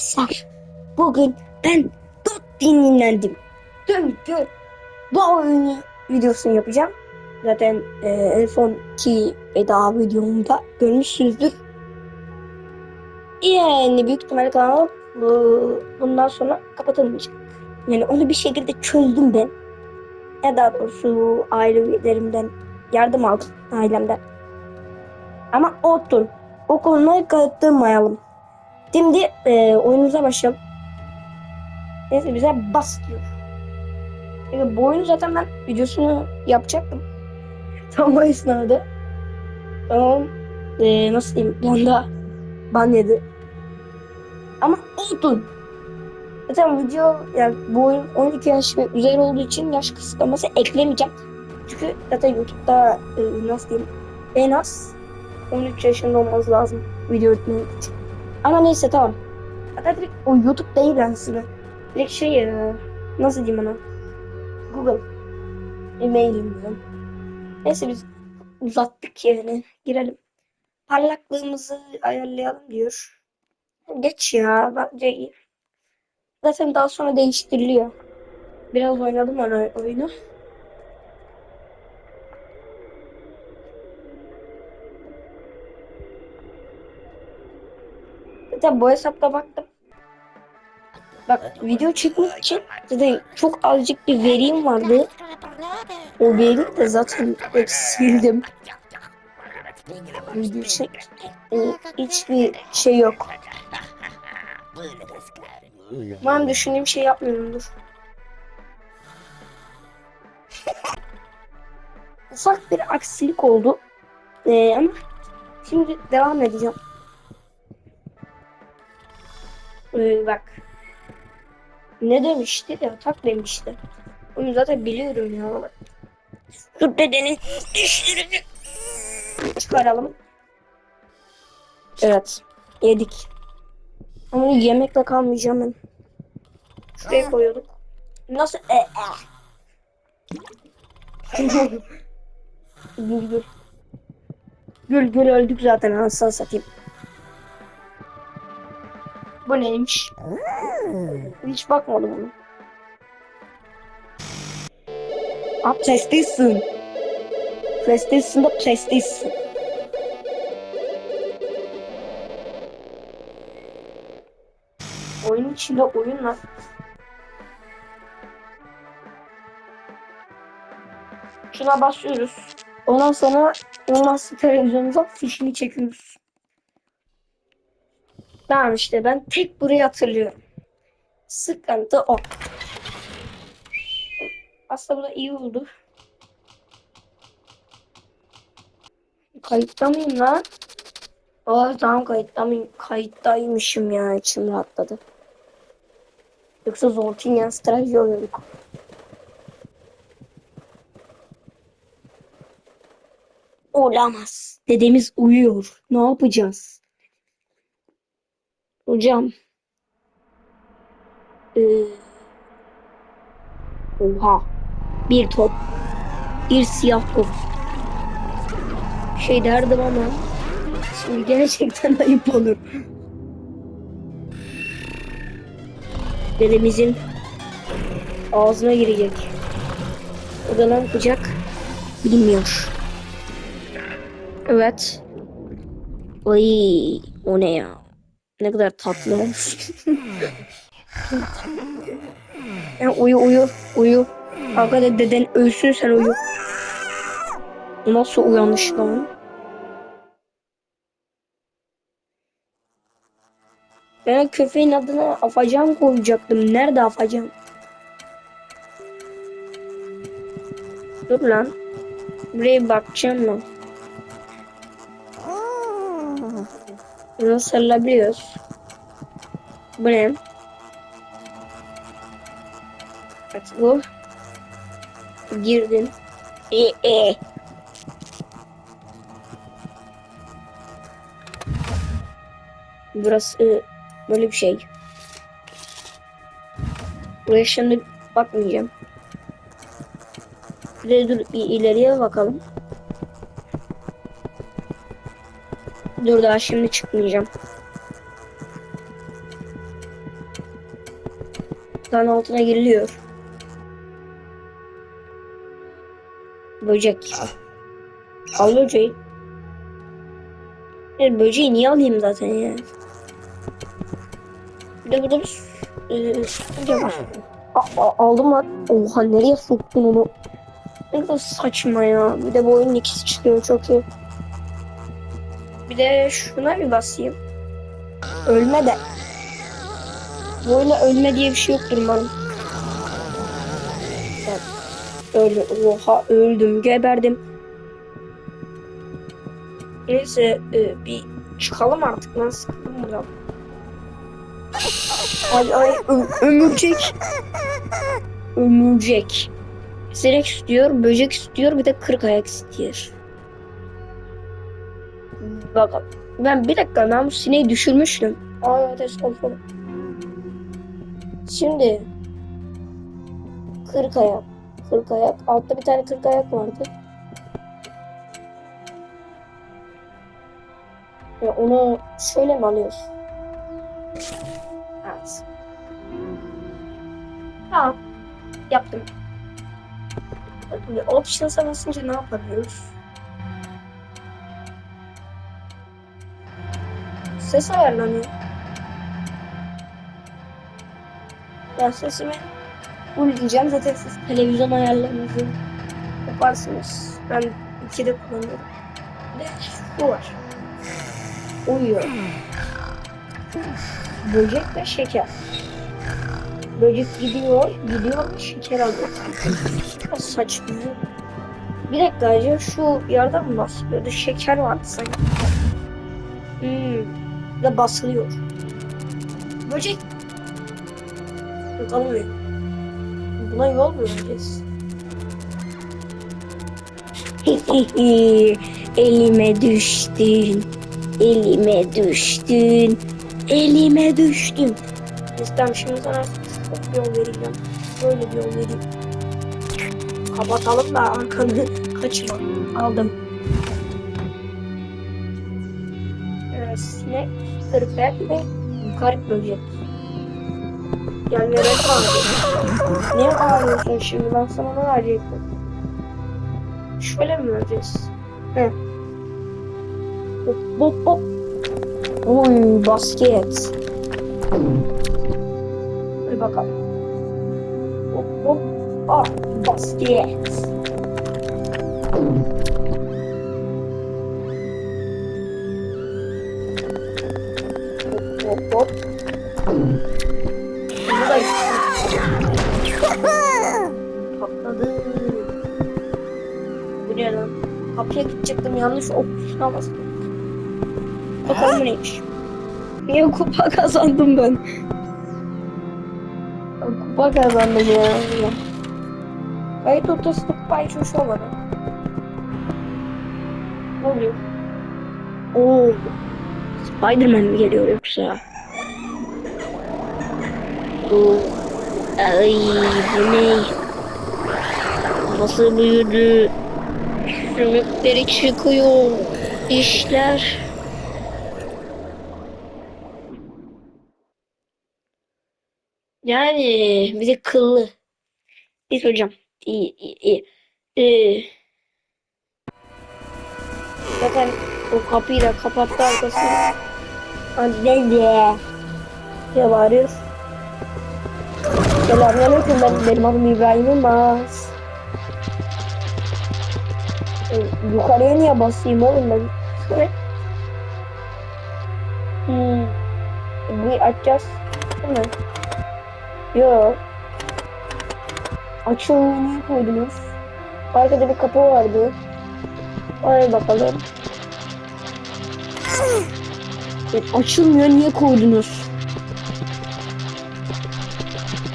Arkadaşlar bugün ben dört dinlendim. Çünkü bu oyunu videosunu yapacağım. Zaten e, en sonki veda videomda görmüşsünüzdür. Yani büyük ihtimalle kanal bu, bundan sonra kapatılmayacak. Yani onu bir şekilde çözdüm ben. Ya daha doğrusu aile yardım aldım ailemden. Ama olsun. O konuya katılmayalım. Şimdi e, oyunumuza başlayalım. Neyse bize bas diyor. Evet, bu oyunu zaten ben videosunu yapacaktım. Tam o esnada. Tamam. E, nasıl diyeyim? Bir anda ban yedi. Ama olsun. Zaten video yani bu oyun 12 yaş ve üzeri olduğu için yaş kısıtlaması eklemeyeceğim. Çünkü zaten YouTube'da e, nasıl diyeyim en az 13 yaşında olması lazım video için. Ama neyse tamam. Hatta direkt o YouTube değil aslında. Direkt şey e, nasıl diyeyim ona? Google. E-mailim bizim. Neyse biz uzattık yani. Girelim. Parlaklığımızı ayarlayalım diyor. Geç ya bence iyi. Zaten daha sonra değiştiriliyor. Biraz oynadım ona oyunu. Zaten bu hesapta baktım. Bak video çekmek için zaten çok azıcık bir verim vardı. O veriyi de zaten direkt sildim. Video çek hiçbir şey yok. Ben düşündüğüm şey yapmıyorumdur. Ufak bir aksilik oldu. Ee, ama şimdi devam edeceğim. Ee, bak. Ne demişti? Yatak demişti. Onu zaten biliyorum ya. Şu dedenin dişlerini çıkaralım. Evet. Yedik. Ama yemekle kalmayacağım ben. Şuraya koyuyorduk. Nasıl? E, e. gül gül. Gül gül öldük zaten anasını satayım. Bu neymiş? Hiç bakmadım ona. Seslisin. Seslisin de seslisin. Oyun içinde oyun var. Şuna basıyoruz. Ondan sonra olmazsa televizyonumuza fişini çekiyoruz. Tamam işte ben tek burayı hatırlıyorum. Sıkıntı o. Aslında bu da iyi oldu. Kayıtta mıyım lan? Aa tamam kayıtta mıyım? Kayıttaymışım ya içim rahatladı. Yoksa Zoltingen Strike oluyorduk. Olamaz. Dedemiz uyuyor. Ne yapacağız? Hocam. Ee, oha. Bir top. Bir siyah top. Şey derdim ama şimdi gerçekten ayıp olur. Dedemizin ağzına girecek. O da ne yapacak bilmiyor. Evet. Ay o ne ya? Ne kadar tatlı. ya uyu uyu uyu. Arkada deden ölsün sen uyu. Nasıl uyanmış lan? Ben köpeğin adına Afacan koyacaktım. Nerede Afacan? Dur lan. Buraya bakacağım mı? Bunu sarılabiliyoruz. Bu? Evet bu. Girdin. E e. Burası böyle bir şey. Buraya şimdi bakmayacağım. Bir de dur ileriye bakalım. Dur daha şimdi çıkmayacağım. Yaprağın altına giriliyor. Böcek. Al böceği. Ya böceği niye alayım zaten ya? Bir de burada bir e, a- aldım lan. Oha nereye soktun onu? Ne kadar saçma ya. Bir de bu oyunun ikisi çıkıyor çok iyi. De şuna bir basayım. Ölme de. Bu oyunda ölme diye bir şey yoktur umarım. Evet. Öldüm. Oha öldüm. Geberdim. Neyse e, bir çıkalım artık lan sıkıldım buradan. Ay ay ömürcek. Ömürcek. Sinek istiyor, böcek istiyor, bir de kırk ayak istiyor. Bakalım. Ben bir dakika bu sineği düşürmüştüm. Aa evet oldu. Şimdi kırk ayak. Kırk ayak. Altta bir tane kırk ayak vardı. Ya onu şöyle mi alıyoruz? Evet. Tamam. Yaptım. Şimdi options'a basınca ne yapabiliyoruz? Ses ayarlanıyor. Ben sesimi full. Zaten siz televizyon ayarlarınızı yaparsınız. Ben ikide kullanıyorum. De şu var. Uyuyor. Böcek ve şeker. Böcek gidiyor, gidiyor ve şeker alıyor. Çok saçma. Bir dakika acaba şu yerden mi basılıyordu? Şeker vardı sanki. Hmm. De basılıyor. Böcek. Yok almıyor. Buna yol mu vereceğiz? Elime düştün. Elime düştün. Elime düştün. İstem şimdi sana çok yol vereceğim. Böyle bir yol vereyim. Kapatalım da arkanı kaçma. Aldım. Sinek, kırpek ve garip böcek. Gel nereye bağırıyorsun? Niye bağırıyorsun şimdi? Ben sana ne verecektim? Şöyle mi vereceğiz? He. Hop hop hop. Oy basket. Hadi bakalım. Hop hop. Ah basket. Bastım. Bakalım neymiş. Niye kupa kazandım ben? Kupa kazandım ya. Kayıt ortasında kupa hiç hoş olmadı. Ne oluyor? Oo. Spiderman mi geliyor yoksa? Oo. Ay bu ne? Nasıl büyüdü? Sümükleri çıkıyor. İşler. Yani bir de kıllı. Biz hocam. İyi iyi iyi. Ee, zaten o kapıyı da kapattı arkasını. Hadi de. Ne bağırıyoruz? Selamünaleyküm ben benim adım İbrahim Yılmaz. Ee, Yukarıya niye basayım oğlum ben? Şöyle. Hmm. Bir açacağız. Değil mi? Yok. Niye koydunuz? Arkada bir kapı vardı. Oraya bakalım. Evet, açılmıyor niye koydunuz?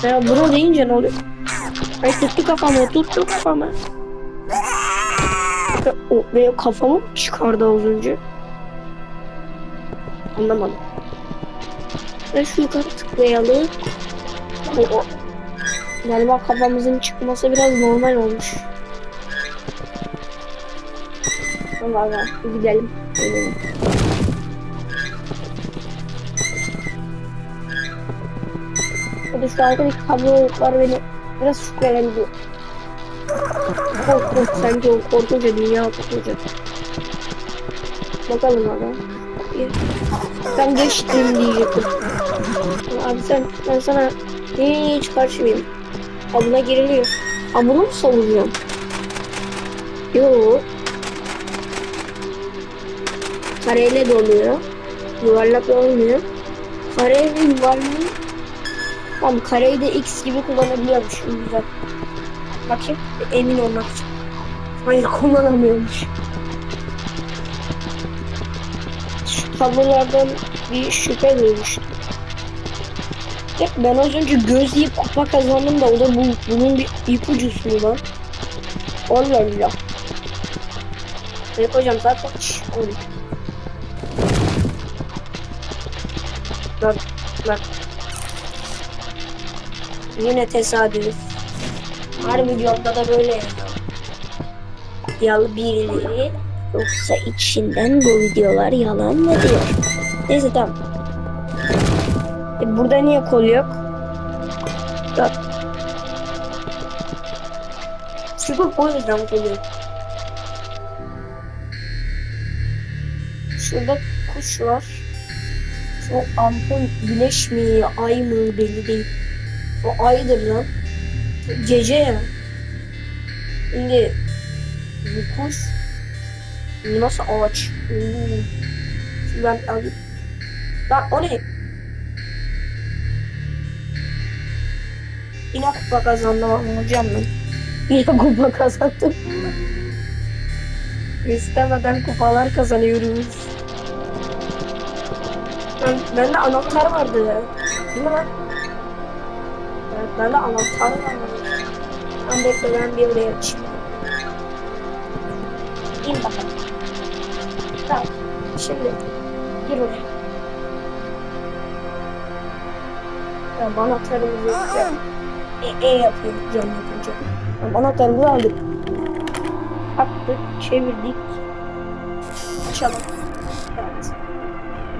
Ya buna deyince ne oluyor? Ay tuttu kafamı, tuttu kafamı. O ve kafamı mı çıkardı az önce? Anlamadım. Ve şu yukarı tıklayalım. O, o. Galiba kafamızın çıkması biraz normal olmuş. Valla gidelim. gidelim. Şurada şu arkadaki tablolar beni biraz şüphelendiriyor. Korkunç sence o korkunca dünya korkunca. Bakalım adam. Ben geçtim diyecektim. Abi sen ben sana hiç karşıyım. Abuna giriliyor. Abunu mu savunacağım? Yok. Kareyle doluyor. Yuvarlak olmuyor. Kareyle yuvarlayı Tamam kareyi de x gibi kullanabiliyormuşum güzel. Bakayım emin olmak için. Hayır kullanamıyormuş. Şu tablolardan bir şüphe duymuştum. Ya ben az önce göz yiyip kupa kazandım da o da bu, bunun bir ipucusu lan? Allah Allah. Evet hocam zaten şş, oğlum. Bak bak. Yine tesadüf. Her videomda da böyle. Yalı birileri yoksa içinden bu videolar yalan mı diyor? Neyse tamam. E, burada niye kol yok? Bak. Çünkü o yüzden kol yok. Şurada kuş var. Şu ampul güneş mi ay mı belli değil. O aydır lan. Gece ya. Şimdi bu kuş nasıl ağaç? Hmm. Şimdi ben alayım. Lan o ne? Yine kupa kazandım ama hocam ben. Yine kupa kazandım. İstemeden kupalar kazanıyoruz. Ben, bende anahtar vardı. Değil mi lan? Evet, bende anahtar. Ben bekle ben bir oraya açayım. İn bakalım. Tamam. Şimdi gir oraya. Tamam anahtarımızı. E, e yapıyor cam yapınca. Tamam anahtarımızı aldık. Attık, çevirdik. Açalım. Evet.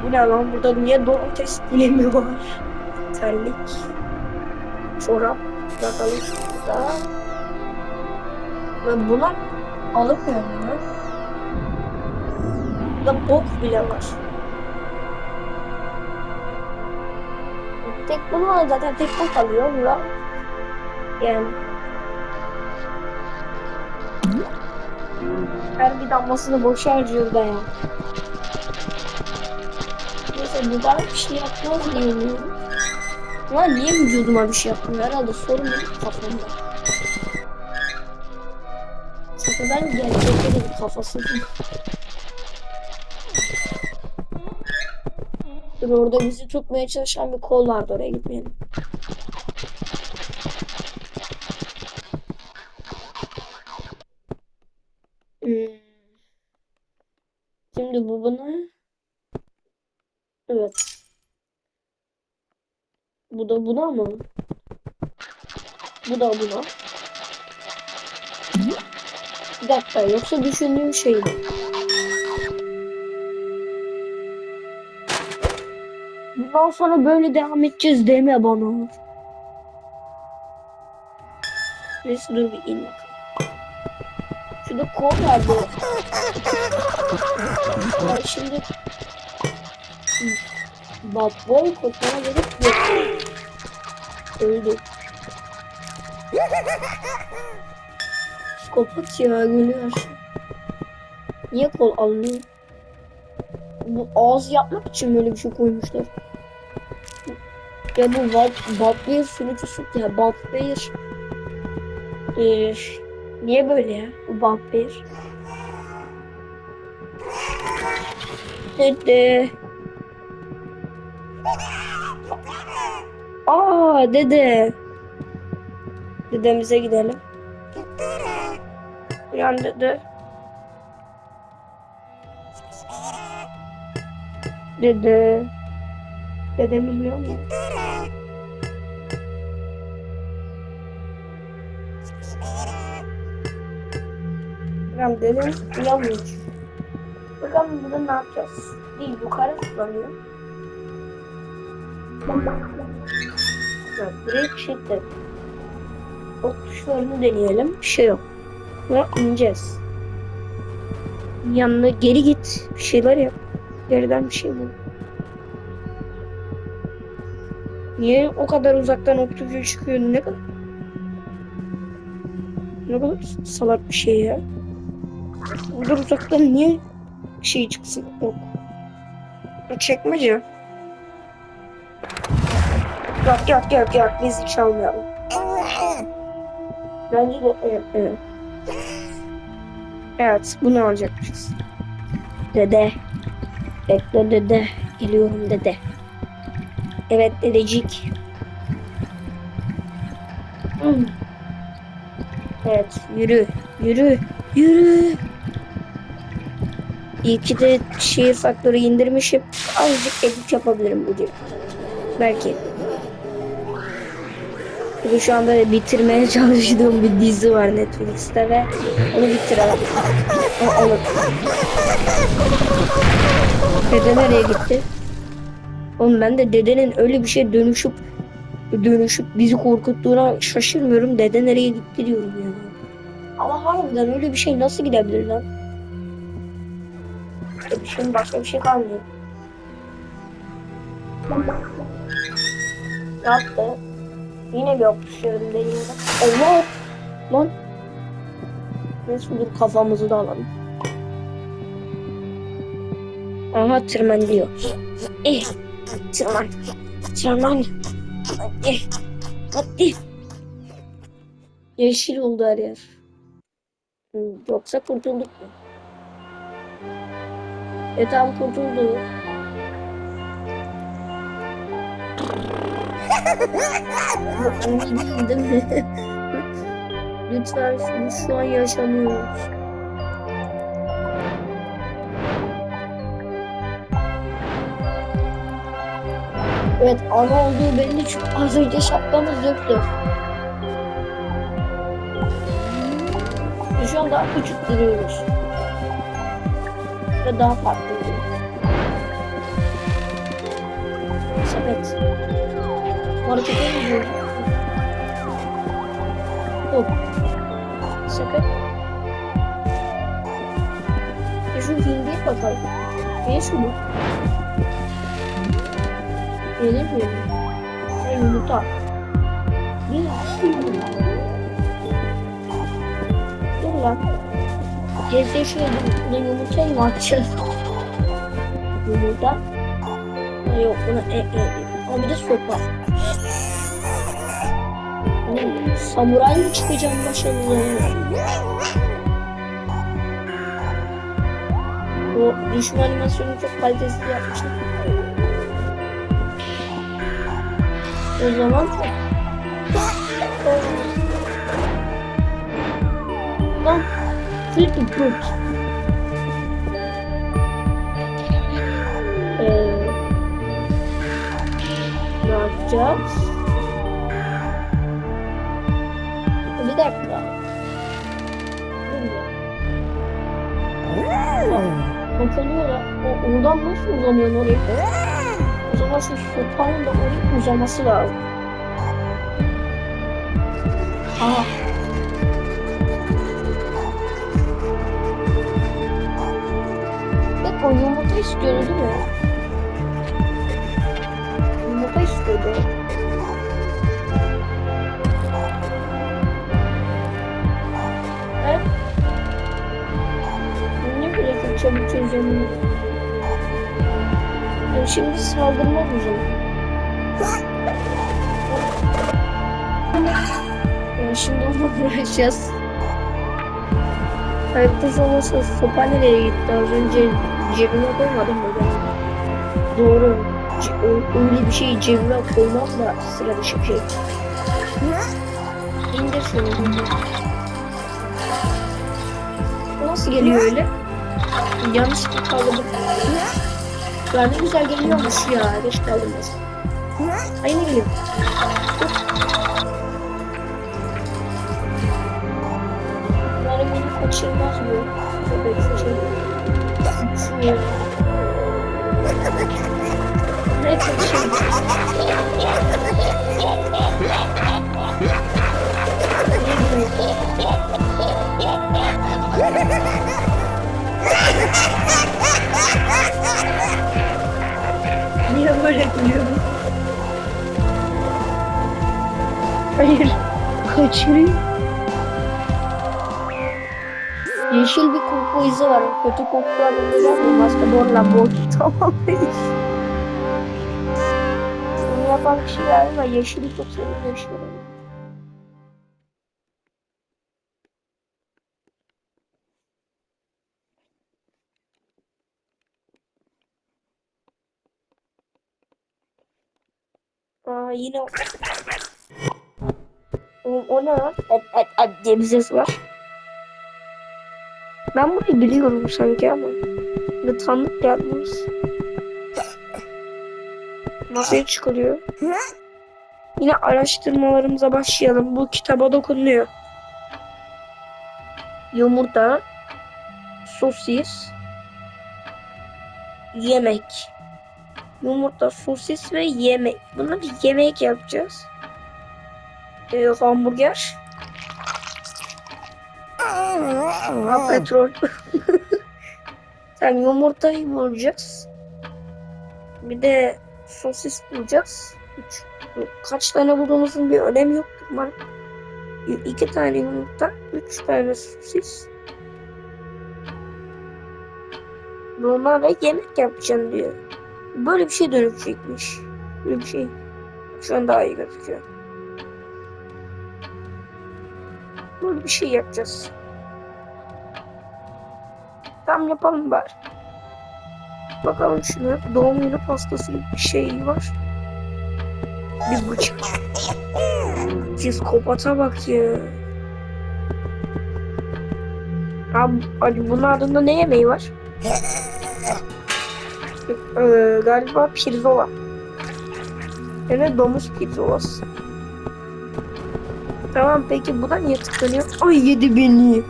Bu ne lan? Burada niye domates dilemi var? Terlik. Çorap. Bakalım şurada. Ben buna alamıyorum lan. Burada bok bile var. Tek bunu var zaten tek bok alıyor lan. Yani. Her bir damlasını boşa harcıyor da ya. Neyse bu bana bir şey yapmaz diye Ulan niye vücuduma bir şey yapmıyor? Herhalde sorun benim kafamda. Çünkü ben gerçekten bir kafasızım. Dur orada bizi tutmaya çalışan bir kol vardı oraya gitmeyelim. Hmm. Şimdi bu buna. Evet. Bu da buna mı? Bu da buna. Bir dakika yoksa düşündüğüm şey mi? Bundan sonra böyle devam edeceğiz deme bana. Neyse dur bir in bakalım. Şurada kol vardı. Ben şimdi Bad boy kurtana gerek yok. Öldü. Psikopat ya gülüyor. Niye kol almıyor? Bu ağız yapmak için böyle bir şey koymuşlar. Ya bu Bad, Bad Bear sunucusu ya Bad Bear ee, niye böyle ya bu Bad Bear? Dede. Aa dede. Dedemize gidelim. Uyan dede. Dede. Dedemiz uyan mı? Uyan dedemiz uyanmıyor. Bakalım burada ne yapacağız? Değil yukarı tutulanıyor. Bak buraya çıktık. Ok tuşlarını deneyelim. Bir şey yok. Ve ineceğiz. Yanına geri git. Bir şeyler yap. Geriden bir şey bul. Niye o kadar uzaktan ok tuşu çıkıyor? Ne kadar? Ne kadar salak bir şey ya. Kadar uzaktan niye şey çıksın ok? Çekmece. Yok yok yok yok bizi çalmayalım. Bence de evet, evet. Evet bunu alacakmışız. Dede. Bekle dede. Geliyorum dede. Evet dedecik. Hmm. Evet yürü yürü yürü. İyi ki de şehir faktörü indirmişim. Azıcık edit yapabilirim bugün. Belki. Çünkü şu anda bitirmeye çalıştığım bir dizi var Netflix'te ve onu bitirelim. Onu. Dede nereye gitti? Oğlum ben de dedenin öyle bir şey dönüşüp dönüşüp bizi korkuttuğuna şaşırmıyorum. Dede nereye gitti diyorum ya. Ama harbiden öyle bir şey nasıl gidebilir lan? Şeyin başka bir şey kalmıyor. Ne yaptı? Yine bir okuşuyorum deniyorum. Allah! Lan! Neyse dur kafamızı da alalım. Aha tırman diyor. Eh! Tırman! Tırman! Hadi! Hadi! Yeşil oldu her yer. Yoksa kurtulduk mu? E tamam kurtulduk. Emin değil mi? Lütfen şunu şu an yaşamıyoruz. Evet ana olduğu belli çünkü az önce şapkamız yoktu. Şu an daha küçük duruyoruz. Ve daha farklı duruyoruz. Sepet. Harekete gidiyor. Hop. Sepet. E şu filmde bakalım. Ne şu bu? Gelir mi? E yumurta. Bir şey Dur lan. Teyze şöyle buna yumurtayı mı atacağız? Yumurta. Yok buna e, e, e. Ama bir de sopa. Samuray mı çıkacağım ya? O düşman animasyonu çok kalitesiz yapmışlar. O zaman Lan Flip the Ee, ne yapacağız? Bakılıyor da o, oradan nasıl uzanıyor oraya? O zaman şu sopanın da oraya uzaması lazım. Aha. Bak o yumurta istiyordu değil mi? Yumurta istiyordu. Yani şimdi saldırmaz o zaman. Yani şimdi onu uğraşacağız. Hayatta sonrası sopa nereye gitti? Az önce cebime koymadım mı ben? Doğru. Ce- Öyle bir şey cebime koymam da sıra dışı bir şey. İndir şunu. Nasıl geliyor öyle? Yanlış kaldırdım. Ya ne güzel geliyormuş ya. Geç kaldırmaz. Ay ne geliyor? Bunları beni kaçırmaz bu. Köpek seçelim. Şuraya. Ne kaçırmaz? Ne geliyor? Böyle biliyorum. Hayır. Kaçırayım. Yeşil bir koku izi var. Kötü kokular bunlar mı? Basketbolla boğdu tamamlayış. Bunu yapan kişi galiba yeşili çok seviyor. Yeşil yine o. O, ne lan? Et, et, et diye bir ses var. Ben burayı biliyorum sanki ama. Ne tanıdık gelmiş. Masaya çıkılıyor. Yine araştırmalarımıza başlayalım. Bu kitaba dokunuyor. Yumurta, sosis, yemek. Yumurta, sosis ve yemek. Bunları yemek yapacağız. Ee, hamburger. Ha, petrol. Sen yumurtayı bulacağız. Bir de sosis bulacağız. Üç. Kaç tane bulduğumuzun bir önemi yoktur. Bana. İki tane yumurta, üç tane sosis. Bunlarla yemek yapacaksın diyor. Böyle bir şey dönüşecekmiş. Böyle bir şey. Şu an daha iyi gözüküyor. Böyle bir şey yapacağız. Tam yapalım bari. Bakalım şuna. Doğum günü pastası gibi bir şey var. Bir bıçak. Psikopata bak ya. Abi, abi bunun ardında ne yemeği var? Ee, galiba pirzola. Yani domuz pirzolası. Tamam peki bu da niye tıklanıyor? Ay yedi beni.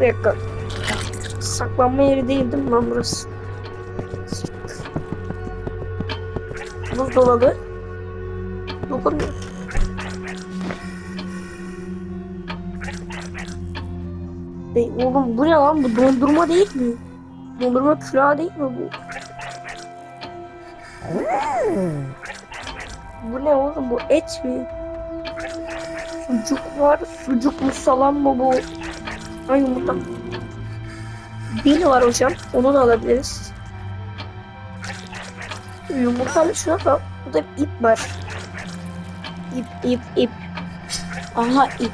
Bir dakika. Saklanma yeri değil değil mi lan burası? Buzdolabı. Dokunmuyor. Oğlum bu ne lan? Bu dondurma değil mi? Dondurma külahı değil mi bu? Bu ne oğlum? Bu et mi? Sucuk var. Sucuk mu salam mı bu? Ay yumurta. Dil var hocam. Onu da alabiliriz. Yumurtalı şuna bak. Burada ip var. İp ip ip. Aha ip.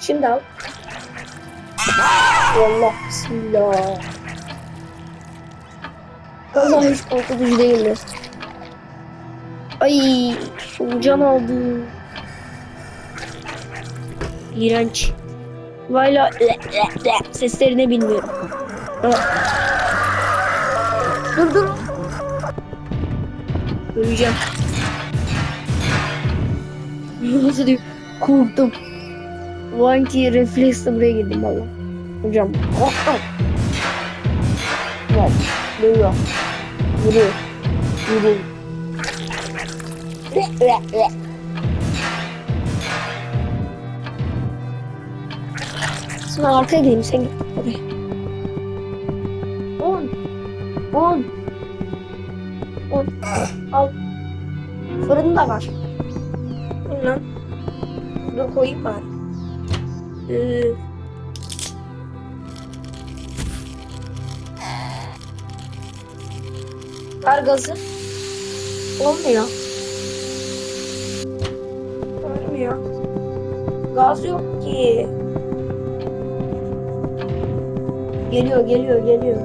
Şimdi al. Allah bismillah. Allah hiç korkutucu değildi. Ay solucan aldı. İğrenç. Valla seslerini bilmiyorum. Dur dur. Öleceğim. Nasıl diyeyim? Korktum. O refleksle buraya girdim valla. Hocam korktum. Bak. Duyuyor. Vuruyor. Vuruyor. Sonra arkaya gideyim sen git. On. On. On. Al. Fırın da var. Bu lan. Dur koyayım bari. Ee, Kar gazı. Olmuyor. Olmuyor. Gaz yok ki. Geliyor, geliyor, geliyor.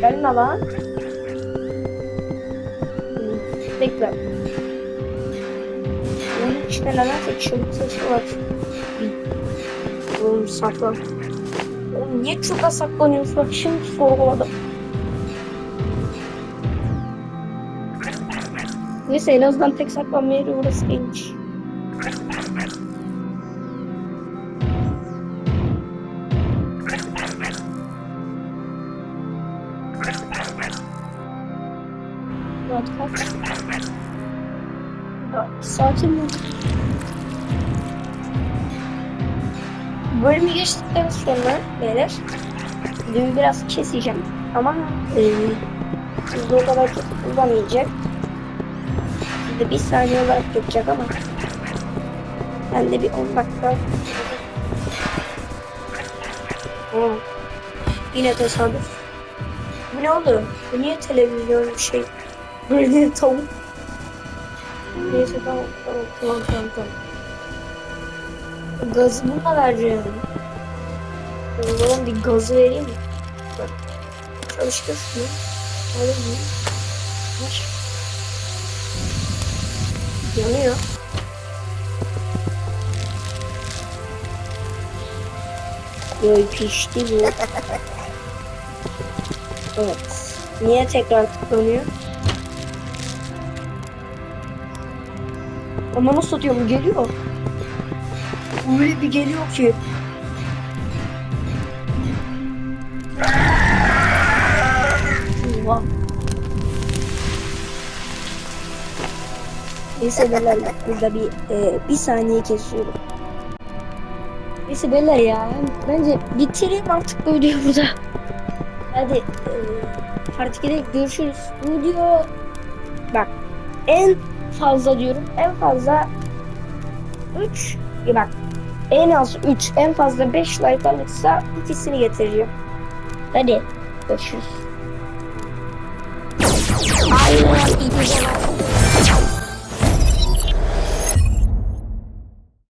Gelme lan. Bekle. Bunun içinde nedense çığlık sesi var. Oğlum saklan. Niye az saklanıyorsun? Bak şimdi sorguladım. Neyse en azından tek saklanma yeri burası değilmiş. Sonra beyler videoyu biraz keseceğim ama e, Hızlı o kadar çok kullanmayacak. Sizde bir saniye olarak yapacak ama ben de bir 10 dakika Aa, yine tesadüf. Bu ne oldu? Bu niye televizyon bir şey? Böyle tavuk. Neyse tamam tamam tamam tamam tamam. Gazı bununla vereceğim. O zaman bir gazı vereyim mi? Bak. Çalıştır şunu. Öyle mi? Ver. Yanıyor. Yoy pişti bu. Evet. Niye tekrar tıklanıyor? Ama nasıl diyorum geliyor. Öyle bir geliyor ki. Neyse beyler burada bir e, bir saniye kesiyorum. Neyse beyler ya bence bitireyim artık bu videoyu burada. Hadi e, artık gidelim görüşürüz. Bu video bak en fazla diyorum en fazla 3 bak en az 3 en fazla 5 like alırsa ikisini getireceğim. Hadi görüşürüz. Aynen iyi geceler.